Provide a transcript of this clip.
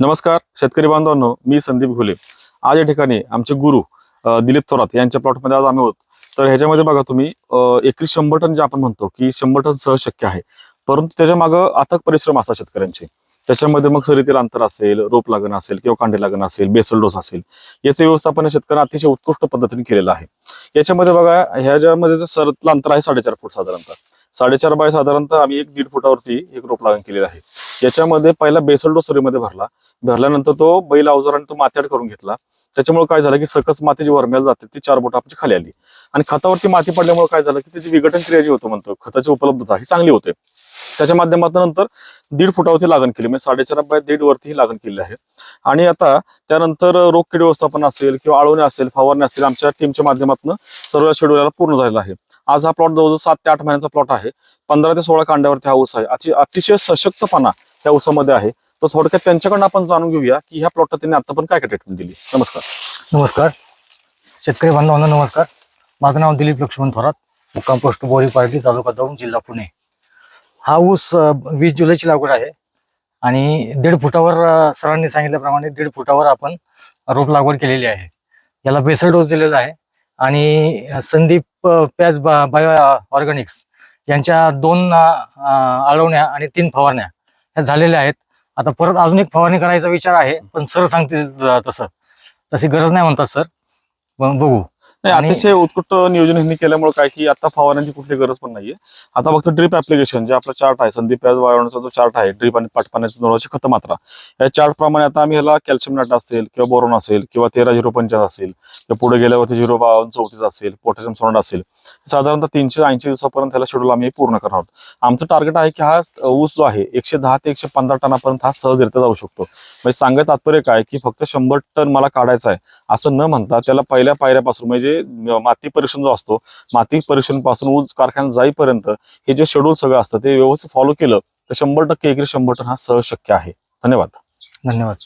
नमस्कार शेतकरी बांधवांनो मी संदीप घुले. आज या ठिकाणी आमचे गुरु दिलीप थोरात यांच्या प्लॉटमध्ये आज आम्ही आहोत. तर ह्याच्यामध्ये बघा तुम्ही एकरी शंभर टन जे आपण म्हणतो की शंभर टन सहज शक्य आहे. परंतु त्याच्या मागं अथक परिश्रम असतात शेतकऱ्यांचे. त्याच्यामध्ये मग सरीतील अंतर असेल रोप लागण असेल किंवा कांडे लागण असेल बेसल डोस असेल याचे व्यवस्थापन शेतकऱ्यांना अतिशय उत्कृष्ट पद्धतीने केलेलं आहे. याच्यामध्ये बघा ह्याच्यामध्ये जे सरतलं अंतर आहे साडेचार फूट साधारणतः. साडेचार बाय साधारणतः आम्ही एक दीड फुटावरती एक रोप लागण केलेलं आहे. याच्यामध्ये पहिला बेसल डोस सरीमध्ये भरला. भरल्यानंतर तो बैल अवजाराने तो मात्याड करून घेतला. त्याच्यामुळे काय झालं की सकस माती जी वरम्याला जाते ती चार बोट आपली खाली आली. आणि खतावरती माती पडल्यामुळे काय झालं की त्याची विघटन क्रिया जी होतो म्हणतो खताची उपलब्धता ही चांगली होते. त्याच्या माध्यमातून नंतर दीड फुटावरती लागण केली. म्हणजे साडेचार बाय दीड वरती ही लागण केली आहे. आणि आता त्यानंतर रोगकीड व्यवस्थापन असेल किंवा आळवणे असेल फवारणी असतील आमच्या टीमच्या माध्यमातून सर्व शेड्यूल पूर्ण झालेला आहे. आज हा प्लॉट जवळजवळ सात ते आठ महिन्याचा प्लॉट आहे. पंधरा ते सोळा कांड्यावरती हा ऊस आहे. अति- अतिशय सशक्तपणा त्या ऊसामध्ये आहे. तर थोडक्यात त्यांच्याकडनं आपण जाणून घेऊया की ह्या प्लॉटला त्यांनी आता पण काय काय ट्रीटमेंट दिली. नमस्कार. नमस्कार. शेतकरी बांधवांना नमस्कार. माझं नाव दिलीप लक्ष्मण थोरात. मुक्काम पोस्ट बोरी पार्टी तालुका दौंड जिल्हा पुणे. हा ऊस वीस जुलैची लागवड आहे. आणि दीड फुटावर सरांनी सांगितल्याप्रमाणे दीड फुटावर आपण रोप लागवड केलेली आहे. याला बेसर डोस दिलेला आहे. आणि संदीप प्याज पॅज बा बायो ऑर्गॅनिक्स यांच्या दोन आळवण्या आणि तीन फवारण्या ह्या झालेल्या आहेत. आता परत अजून एक फवारणी करायचा विचार आहे पण सर सांगतील तसं. तशी गरज नाही म्हणतात सर. बघू. अतिशय उत्कृष्ट नियोजन यांनी केल्यामुळे काय की आता फवारण्याची कुठली गरज पण नाहीये. आता फक्त ड्रिप ऍप्लिकेशन जे आपला चार्ट आहे संदीप व्याज वाळवण्याचा जो चार्ट आहे ड्रिप आणि पाटपाण्याची दोनशे खत मात्रा. या चार्ट प्रमाणे आता आम्ही ह्याला कॅल्शियम नाट असेल किंवा बोरोन असेल किंवा तेरा झिरो पंचास असेल किंवा पुढे गेल्यावरती झिरो बावन्न चौतीस असेल पोटॅशियम सोनट असेल साधारणतः तीनशे ऐंशी दिवसापर्यंत ह्याला शेड्यूल आम्ही पूर्ण करणार आहोत. आमचं टार्गेट आहे की हा ऊस जो आहे एकशे दहा ते एकशे पंधरा टनापर्यंत हा सहजरित्या जाऊ शकतो. म्हणजे सांगायचं तात्पर्य काय की फक्त शंभर टन मला काढायचा आहे असं न म्हणता त्याला पहिल्या पायऱ्यापासून म्हणजे म्हणजे, म- माती परीक्षण जो असतो माती परीक्षणपासून ऊस कारखान्यात जाईपर्यंत हे जे शेड्यूल सगळं असतं ते व्यवस्थित फॉलो केलं तर शंभर टक्के एकरी शंभर टन हा सहज शक्य आहे. धन्यवाद. धन्यवाद.